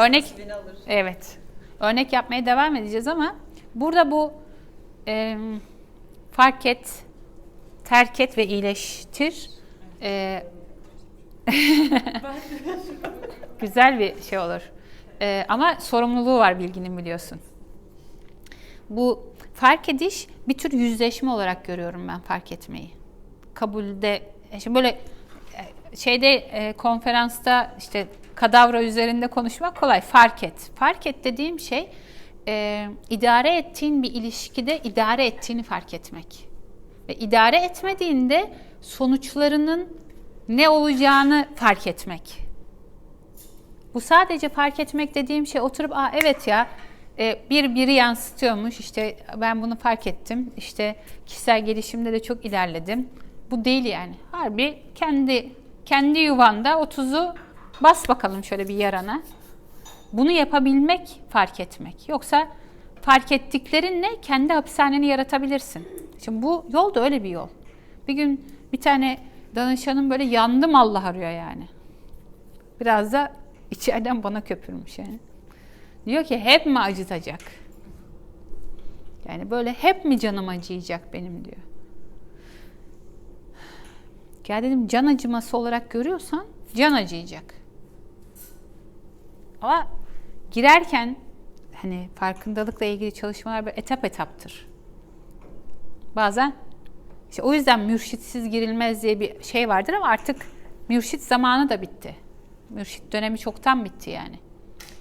Örnek. Evet. Örnek yapmaya devam edeceğiz ama burada bu e, fark et, terk et ve iyileştir. E, güzel bir şey olur. E, ama sorumluluğu var bilginin biliyorsun. Bu fark ediş bir tür yüzleşme olarak görüyorum ben fark etmeyi. Kabulde, şimdi böyle e, şeyde e, konferansta işte kadavra üzerinde konuşmak kolay. Fark et. Fark et dediğim şey e, idare ettiğin bir ilişkide idare ettiğini fark etmek. Ve idare etmediğinde sonuçlarının ne olacağını fark etmek. Bu sadece fark etmek dediğim şey oturup Aa, evet ya e, bir biri yansıtıyormuş işte ben bunu fark ettim işte kişisel gelişimde de çok ilerledim. Bu değil yani. Harbi kendi kendi yuvanda 30'u bas bakalım şöyle bir yarana. Bunu yapabilmek fark etmek. Yoksa fark ettiklerinle kendi hapishaneni yaratabilirsin. Şimdi bu yol da öyle bir yol. Bir gün bir tane danışanım böyle yandım Allah arıyor yani. Biraz da içeriden bana köpürmüş yani. Diyor ki hep mi acıtacak? Yani böyle hep mi canım acıyacak benim diyor. Ya dedim can acıması olarak görüyorsan can acıyacak. Ama girerken hani farkındalıkla ilgili çalışmalar böyle etap etaptır. Bazen işte o yüzden mürşitsiz girilmez diye bir şey vardır ama artık mürşit zamanı da bitti. Mürşit dönemi çoktan bitti yani.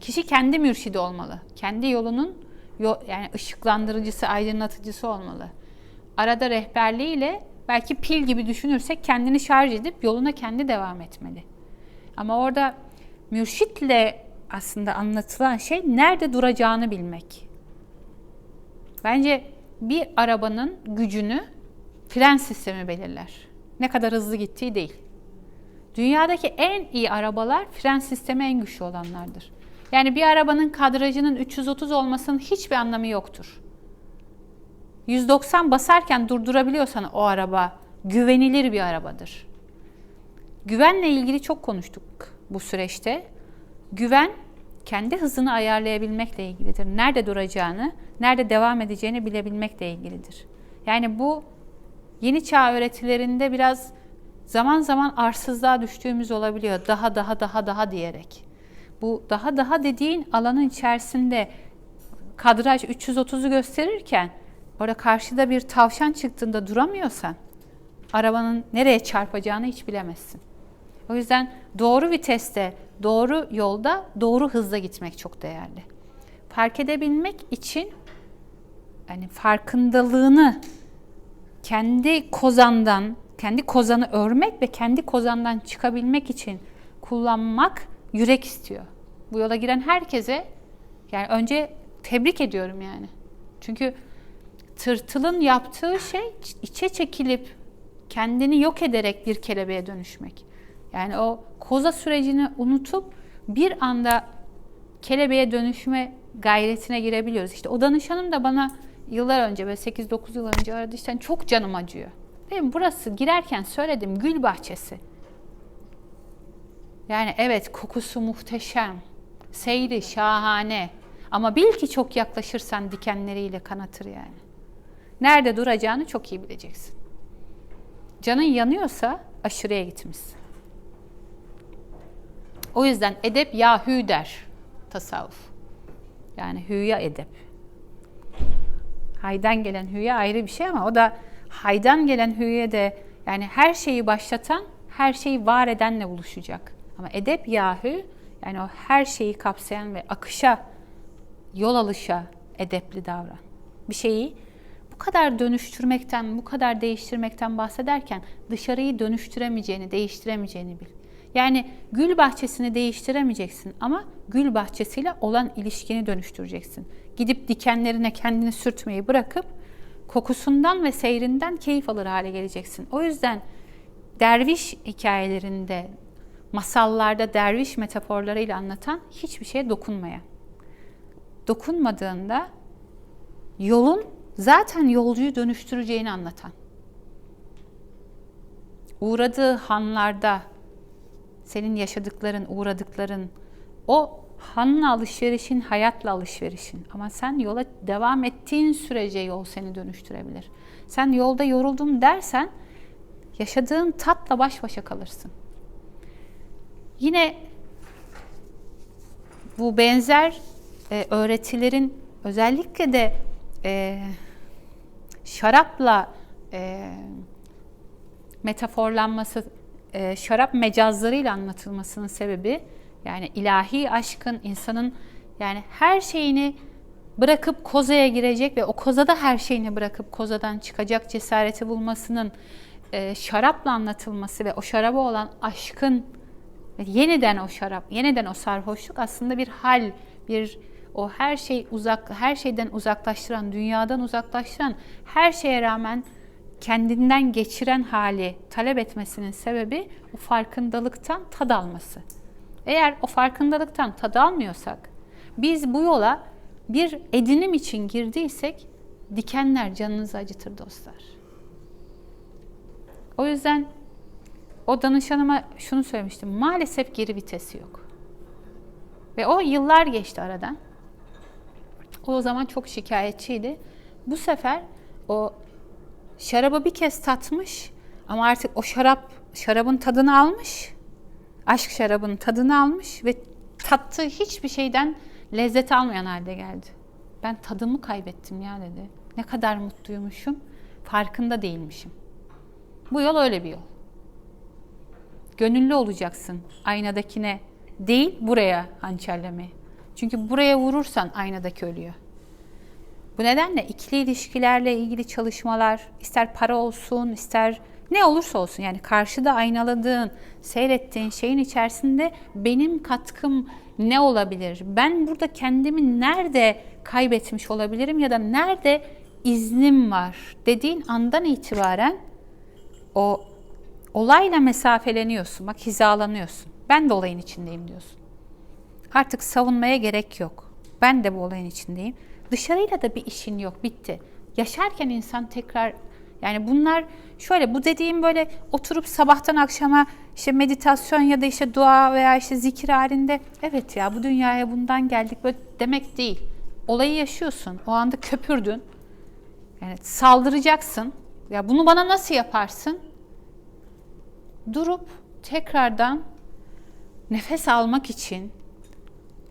Kişi kendi mürşidi olmalı. Kendi yolunun yani ışıklandırıcısı, aydınlatıcısı olmalı. Arada rehberliğiyle belki pil gibi düşünürsek kendini şarj edip yoluna kendi devam etmeli. Ama orada mürşitle aslında anlatılan şey nerede duracağını bilmek. Bence bir arabanın gücünü fren sistemi belirler. Ne kadar hızlı gittiği değil. Dünyadaki en iyi arabalar fren sistemi en güçlü olanlardır. Yani bir arabanın kadrajının 330 olmasının hiçbir anlamı yoktur. 190 basarken durdurabiliyorsan o araba güvenilir bir arabadır. Güvenle ilgili çok konuştuk bu süreçte. Güven kendi hızını ayarlayabilmekle ilgilidir. Nerede duracağını, nerede devam edeceğini bilebilmekle ilgilidir. Yani bu yeni çağ öğretilerinde biraz zaman zaman arsızlığa düştüğümüz olabiliyor. Daha daha daha daha diyerek. Bu daha daha dediğin alanın içerisinde kadraj 330'u gösterirken orada karşıda bir tavşan çıktığında duramıyorsan arabanın nereye çarpacağını hiç bilemezsin. O yüzden doğru viteste, doğru yolda, doğru hızla gitmek çok değerli. Fark edebilmek için yani farkındalığını kendi kozandan, kendi kozanı örmek ve kendi kozandan çıkabilmek için kullanmak yürek istiyor. Bu yola giren herkese yani önce tebrik ediyorum yani. Çünkü tırtılın yaptığı şey içe çekilip kendini yok ederek bir kelebeğe dönüşmek. Yani o koza sürecini unutup bir anda kelebeğe dönüşme gayretine girebiliyoruz. İşte o danışanım da bana yıllar önce böyle 8-9 yıl önce aradı işte çok canım acıyor. Dedim burası girerken söyledim gül bahçesi. Yani evet kokusu muhteşem. Seyri şahane. Ama bil ki çok yaklaşırsan dikenleriyle kanatır yani. Nerede duracağını çok iyi bileceksin. Canın yanıyorsa aşırıya gitmişsin. O yüzden edep ya hü der tasavvuf. Yani hüya edep. Haydan gelen hüye ayrı bir şey ama o da haydan gelen hüye de yani her şeyi başlatan, her şeyi var edenle buluşacak. Ama edep yahü yani o her şeyi kapsayan ve akışa, yol alışa edepli davran. Bir şeyi bu kadar dönüştürmekten, bu kadar değiştirmekten bahsederken dışarıyı dönüştüremeyeceğini, değiştiremeyeceğini bil. Yani gül bahçesini değiştiremeyeceksin ama gül bahçesiyle olan ilişkini dönüştüreceksin. Gidip dikenlerine kendini sürtmeyi bırakıp kokusundan ve seyrinden keyif alır hale geleceksin. O yüzden derviş hikayelerinde, masallarda derviş metaforlarıyla anlatan hiçbir şeye dokunmayan. Dokunmadığında yolun zaten yolcuyu dönüştüreceğini anlatan. Uğradığı hanlarda senin yaşadıkların, uğradıkların o hanla alışverişin, hayatla alışverişin. Ama sen yola devam ettiğin sürece yol seni dönüştürebilir. Sen yolda yoruldum dersen yaşadığın tatla baş başa kalırsın. Yine bu benzer e, öğretilerin özellikle de e, şarapla e, metaforlanması, e, şarap mecazlarıyla anlatılmasının sebebi yani ilahi aşkın insanın yani her şeyini bırakıp kozaya girecek ve o kozada her şeyini bırakıp kozadan çıkacak cesareti bulmasının e, şarapla anlatılması ve o şaraba olan aşkın yeniden o şarap, yeniden o sarhoşluk aslında bir hal, bir o her şey uzak, her şeyden uzaklaştıran, dünyadan uzaklaştıran, her şeye rağmen kendinden geçiren hali talep etmesinin sebebi o farkındalıktan tad alması. Eğer o farkındalıktan tad almıyorsak, biz bu yola bir edinim için girdiysek dikenler canınızı acıtır dostlar. O yüzden o danışanıma şunu söylemiştim. Maalesef geri vitesi yok. Ve o yıllar geçti aradan. O, zaman çok şikayetçiydi. Bu sefer o şarabı bir kez tatmış ama artık o şarap şarabın tadını almış. Aşk şarabının tadını almış ve tattığı hiçbir şeyden lezzet almayan halde geldi. Ben tadımı kaybettim ya dedi. Ne kadar mutluymuşum. Farkında değilmişim. Bu yol öyle bir yol. Gönüllü olacaksın aynadakine değil buraya hançerlemeye. Çünkü buraya vurursan aynadaki ölüyor. Bu nedenle ikili ilişkilerle ilgili çalışmalar ister para olsun ister ne olursa olsun yani karşıda aynaladığın, seyrettiğin şeyin içerisinde benim katkım ne olabilir? Ben burada kendimi nerede kaybetmiş olabilirim ya da nerede iznim var dediğin andan itibaren o olayla mesafeleniyorsun. Bak hizalanıyorsun. Ben de olayın içindeyim diyorsun. Artık savunmaya gerek yok. Ben de bu olayın içindeyim. Dışarıyla da bir işin yok. Bitti. Yaşarken insan tekrar yani bunlar şöyle bu dediğim böyle oturup sabahtan akşama işte meditasyon ya da işte dua veya işte zikir halinde evet ya bu dünyaya bundan geldik böyle demek değil. Olayı yaşıyorsun. O anda köpürdün. Yani saldıracaksın. Ya bunu bana nasıl yaparsın? Durup tekrardan nefes almak için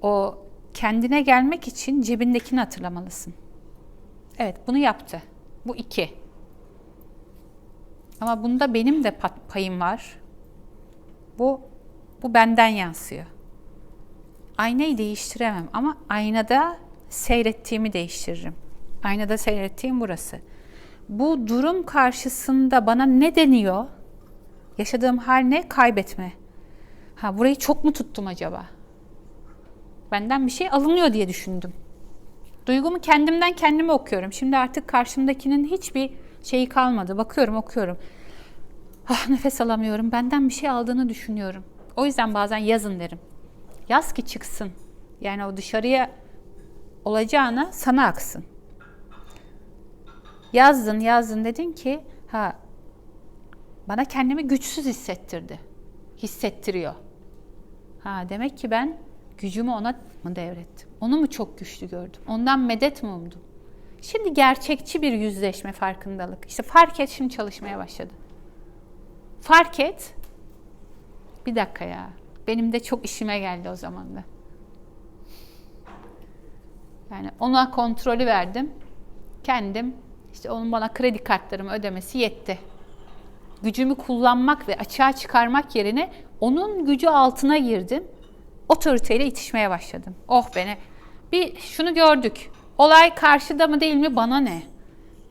o kendine gelmek için cebindekini hatırlamalısın. Evet bunu yaptı. Bu iki. Ama bunda benim de payım var. Bu bu benden yansıyor. Aynayı değiştiremem ama aynada seyrettiğimi değiştiririm. Aynada seyrettiğim burası. Bu durum karşısında bana ne deniyor? Yaşadığım hal ne? Kaybetme. Ha burayı çok mu tuttum acaba? Benden bir şey alınıyor diye düşündüm. Duygumu kendimden kendime okuyorum. Şimdi artık karşımdakinin hiçbir şeyi kalmadı. Bakıyorum, okuyorum. Ah nefes alamıyorum. Benden bir şey aldığını düşünüyorum. O yüzden bazen yazın derim. Yaz ki çıksın. Yani o dışarıya olacağına sana aksın. Yazdın, yazdın dedin ki ha bana kendimi güçsüz hissettirdi. Hissettiriyor. Ha demek ki ben gücümü ona mı devrettim? Onu mu çok güçlü gördüm? Ondan medet mi umdum? Şimdi gerçekçi bir yüzleşme farkındalık. İşte fark et şimdi çalışmaya başladı. Fark et. Bir dakika ya. Benim de çok işime geldi o zaman da. Yani ona kontrolü verdim. Kendim işte onun bana kredi kartlarımı ödemesi yetti. Gücümü kullanmak ve açığa çıkarmak yerine onun gücü altına girdim. Otoriteyle itişmeye başladım. Oh beni. Bir şunu gördük. Olay karşıda mı değil mi bana ne?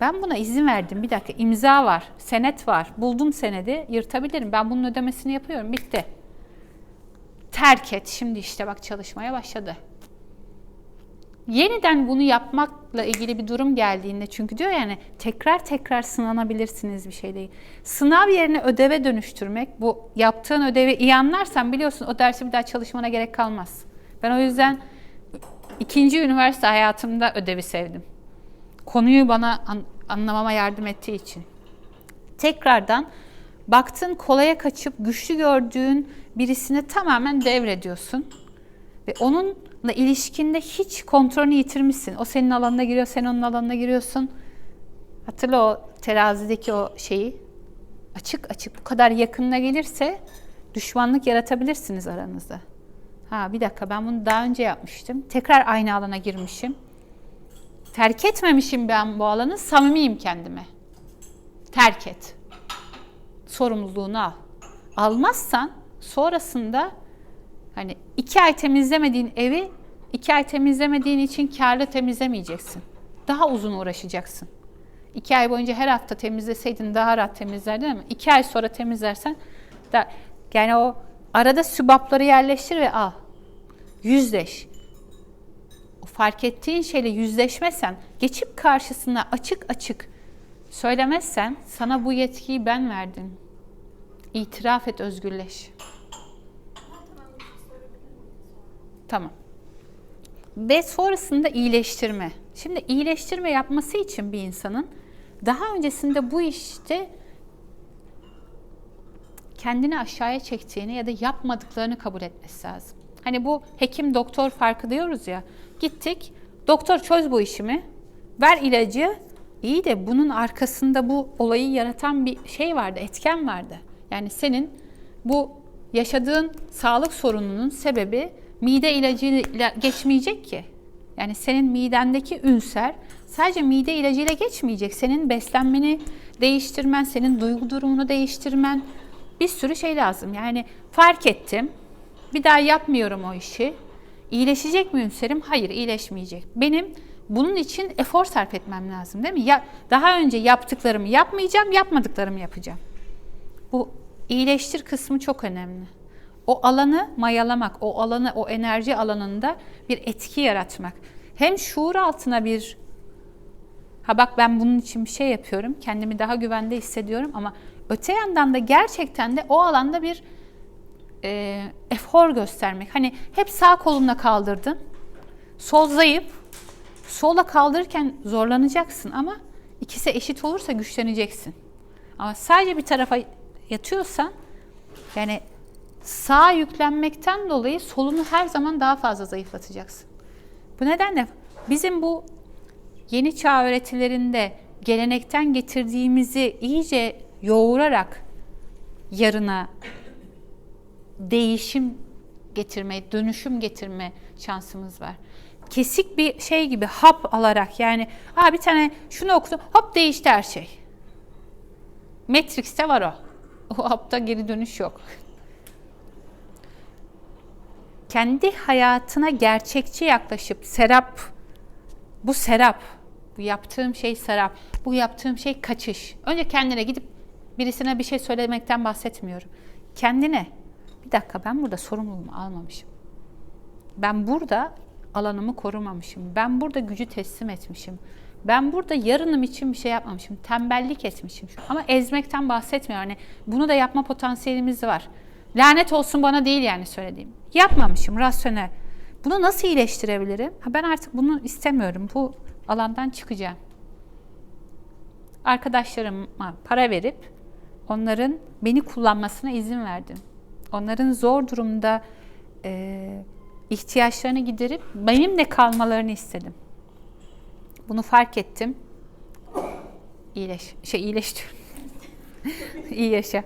Ben buna izin verdim. Bir dakika imza var, senet var. Buldum senedi, yırtabilirim. Ben bunun ödemesini yapıyorum. Bitti. Terk et. Şimdi işte bak çalışmaya başladı. Yeniden bunu yapmakla ilgili bir durum geldiğinde çünkü diyor yani tekrar tekrar sınanabilirsiniz bir şey değil. Sınav yerine ödeve dönüştürmek bu yaptığın ödevi iyi anlarsan biliyorsun o dersi bir daha çalışmana gerek kalmaz. Ben o yüzden ikinci üniversite hayatımda ödevi sevdim konuyu bana an, anlamama yardım ettiği için. Tekrardan baktın kolaya kaçıp güçlü gördüğün birisine tamamen devrediyorsun. Ve onunla ilişkinde hiç kontrolünü yitirmişsin. O senin alanına giriyor, sen onun alanına giriyorsun. Hatırla o terazideki o şeyi. Açık açık bu kadar yakınına gelirse düşmanlık yaratabilirsiniz aranızda. Ha bir dakika ben bunu daha önce yapmıştım. Tekrar aynı alana girmişim. Terk etmemişim ben bu alanı, samimiyim kendime. Terk et. Sorumluluğunu al. Almazsan sonrasında hani iki ay temizlemediğin evi iki ay temizlemediğin için karlı temizlemeyeceksin. Daha uzun uğraşacaksın. İki ay boyunca her hafta temizleseydin daha rahat temizlerdin ama iki ay sonra temizlersen da, yani o arada sübapları yerleştir ve al. Yüzleş. O fark ettiğin şeyle yüzleşmezsen, geçip karşısına açık açık söylemezsen sana bu yetkiyi ben verdim. İtiraf et, özgürleş. Tamam. Ve sonrasında iyileştirme. Şimdi iyileştirme yapması için bir insanın daha öncesinde bu işte kendini aşağıya çektiğini ya da yapmadıklarını kabul etmesi lazım. Hani bu hekim doktor farkı diyoruz ya. Gittik, doktor çöz bu işimi, ver ilacı. İyi de bunun arkasında bu olayı yaratan bir şey vardı, etken vardı. Yani senin bu yaşadığın sağlık sorununun sebebi mide ilacıyla geçmeyecek ki. Yani senin midendeki ünser sadece mide ilacıyla geçmeyecek. Senin beslenmeni değiştirmen, senin duygu durumunu değiştirmen bir sürü şey lazım. Yani fark ettim. Bir daha yapmıyorum o işi. İyileşecek mi ünserim? Hayır, iyileşmeyecek. Benim bunun için efor sarf etmem lazım değil mi? Ya, daha önce yaptıklarımı yapmayacağım, yapmadıklarımı yapacağım. Bu iyileştir kısmı çok önemli. O alanı mayalamak, o alanı, o enerji alanında bir etki yaratmak. Hem şuur altına bir ha bak ben bunun için bir şey yapıyorum, kendimi daha güvende hissediyorum ama öte yandan da gerçekten de o alanda bir e, efor göstermek. Hani hep sağ kolumla kaldırdın, sol zayıf, sola kaldırırken zorlanacaksın ama ikisi eşit olursa güçleneceksin. Ama sadece bir tarafa yatıyorsan yani sağ yüklenmekten dolayı solunu her zaman daha fazla zayıflatacaksın. Bu nedenle bizim bu yeni çağ öğretilerinde gelenekten getirdiğimizi iyice yoğurarak yarına değişim getirme, dönüşüm getirme şansımız var. Kesik bir şey gibi hap alarak yani Aa, bir tane şunu okudum hop değişti her şey. Matrix'te var o. O hapta geri dönüş yok. Kendi hayatına gerçekçi yaklaşıp serap, bu serap, bu yaptığım şey serap, bu yaptığım şey kaçış. Önce kendine gidip birisine bir şey söylemekten bahsetmiyorum. Kendine, bir dakika ben burada sorumluluğumu almamışım. Ben burada alanımı korumamışım. Ben burada gücü teslim etmişim. Ben burada yarınım için bir şey yapmamışım. Tembellik etmişim. Ama ezmekten bahsetmiyorum. Hani bunu da yapma potansiyelimiz var. Lanet olsun bana değil yani söylediğim. Yapmamışım rasyonel. Bunu nasıl iyileştirebilirim? Ha ben artık bunu istemiyorum. Bu alandan çıkacağım. Arkadaşlarıma para verip onların beni kullanmasına izin verdim. Onların zor durumda e, ihtiyaçlarını giderip benimle kalmalarını istedim. Bunu fark ettim. İyileş, şey iyileştir. İyi yaşa.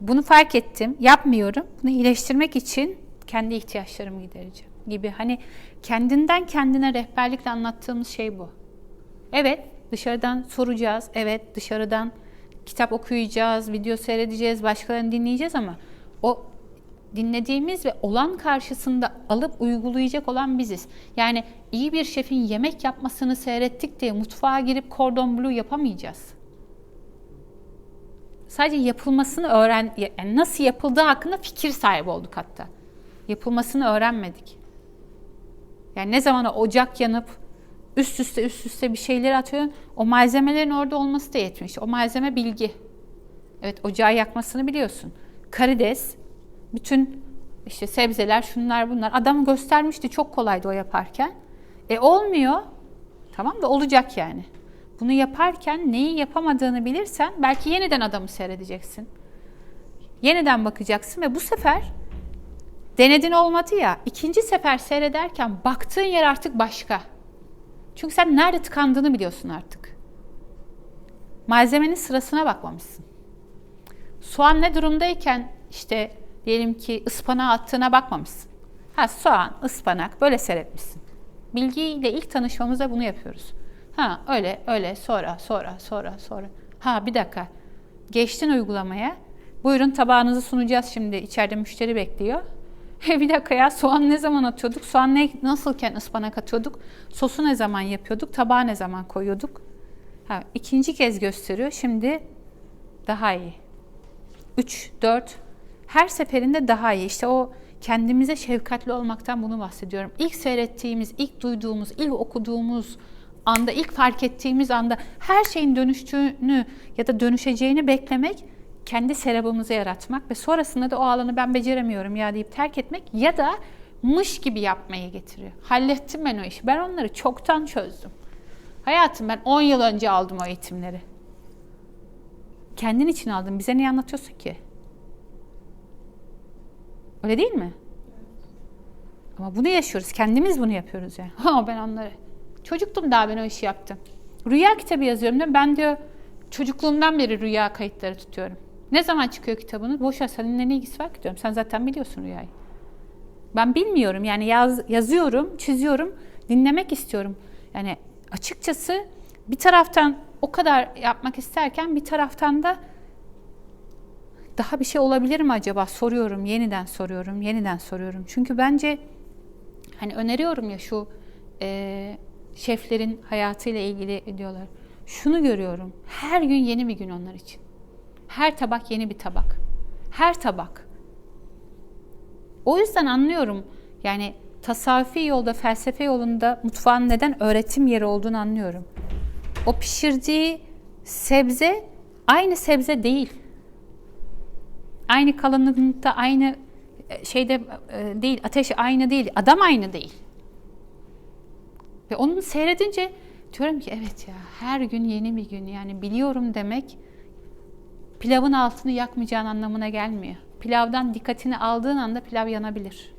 Bunu fark ettim. Yapmıyorum. Bunu iyileştirmek için kendi ihtiyaçlarımı gidereceğim gibi. Hani kendinden kendine rehberlikle anlattığımız şey bu. Evet, dışarıdan soracağız. Evet, dışarıdan kitap okuyacağız, video seyredeceğiz, başkalarını dinleyeceğiz ama o dinlediğimiz ve olan karşısında alıp uygulayacak olan biziz. Yani iyi bir şefin yemek yapmasını seyrettik diye mutfağa girip cordon bleu yapamayacağız. Sadece yapılmasını öğren, yani nasıl yapıldığı hakkında fikir sahibi olduk hatta. Yapılmasını öğrenmedik. Yani ne zaman ocak yanıp üst üste üst üste bir şeyler atıyor, o malzemelerin orada olması da yetmiş. O malzeme bilgi. Evet ocağı yakmasını biliyorsun. Karides, bütün işte sebzeler, şunlar bunlar. Adam göstermişti çok kolaydı o yaparken. E olmuyor. Tamam da olacak yani. Bunu yaparken neyi yapamadığını bilirsen belki yeniden adamı seyredeceksin. Yeniden bakacaksın ve bu sefer Denedin olmadı ya. ikinci sefer seyrederken baktığın yer artık başka. Çünkü sen nerede tıkandığını biliyorsun artık. Malzemenin sırasına bakmamışsın. Soğan ne durumdayken işte diyelim ki ıspanağı attığına bakmamışsın. Ha soğan, ıspanak böyle seyretmişsin. Bilgiyle ilk tanışmamızda bunu yapıyoruz. Ha öyle öyle sonra sonra sonra sonra. Ha bir dakika. Geçtin uygulamaya. Buyurun tabağınızı sunacağız şimdi. İçeride müşteri bekliyor. bir dakika ya soğan ne zaman atıyorduk? Soğan ne, nasılken ıspanak atıyorduk? Sosu ne zaman yapıyorduk? Tabağa ne zaman koyuyorduk? Ha, ikinci kez gösteriyor. Şimdi daha iyi. 3, 4 her seferinde daha iyi. İşte o kendimize şefkatli olmaktan bunu bahsediyorum. İlk seyrettiğimiz, ilk duyduğumuz, ilk okuduğumuz anda, ilk fark ettiğimiz anda her şeyin dönüştüğünü ya da dönüşeceğini beklemek kendi serabımızı yaratmak ve sonrasında da o alanı ben beceremiyorum ya deyip terk etmek ya da mış gibi yapmayı getiriyor. Hallettim ben o işi. Ben onları çoktan çözdüm. Hayatım ben 10 yıl önce aldım o eğitimleri. Kendin için aldın. Bize niye anlatıyorsun ki? Öyle değil mi? Ama bunu yaşıyoruz. Kendimiz bunu yapıyoruz yani. Ha ben onları. Çocuktum daha ben o işi yaptım. Rüya kitabı yazıyorum değil? Ben diyor çocukluğumdan beri rüya kayıtları tutuyorum. Ne zaman çıkıyor kitabınız? Boş ver seninle ne ilgisi var ki diyorum. Sen zaten biliyorsun rüyayı. Ben bilmiyorum yani yaz, yazıyorum, çiziyorum, dinlemek istiyorum. Yani açıkçası bir taraftan o kadar yapmak isterken bir taraftan da daha bir şey olabilir mi acaba soruyorum, yeniden soruyorum, yeniden soruyorum. Çünkü bence hani öneriyorum ya şu e, şeflerin hayatıyla ilgili diyorlar. Şunu görüyorum. Her gün yeni bir gün onlar için. Her tabak yeni bir tabak. Her tabak. O yüzden anlıyorum. Yani tasavvufi yolda, felsefe yolunda mutfağın neden öğretim yeri olduğunu anlıyorum. O pişirdiği sebze aynı sebze değil. Aynı kalınlıkta, aynı şeyde e, değil, ateş aynı değil, adam aynı değil. Ve onu seyredince diyorum ki evet ya her gün yeni bir gün yani biliyorum demek pilavın altını yakmayacağın anlamına gelmiyor. Pilavdan dikkatini aldığın anda pilav yanabilir.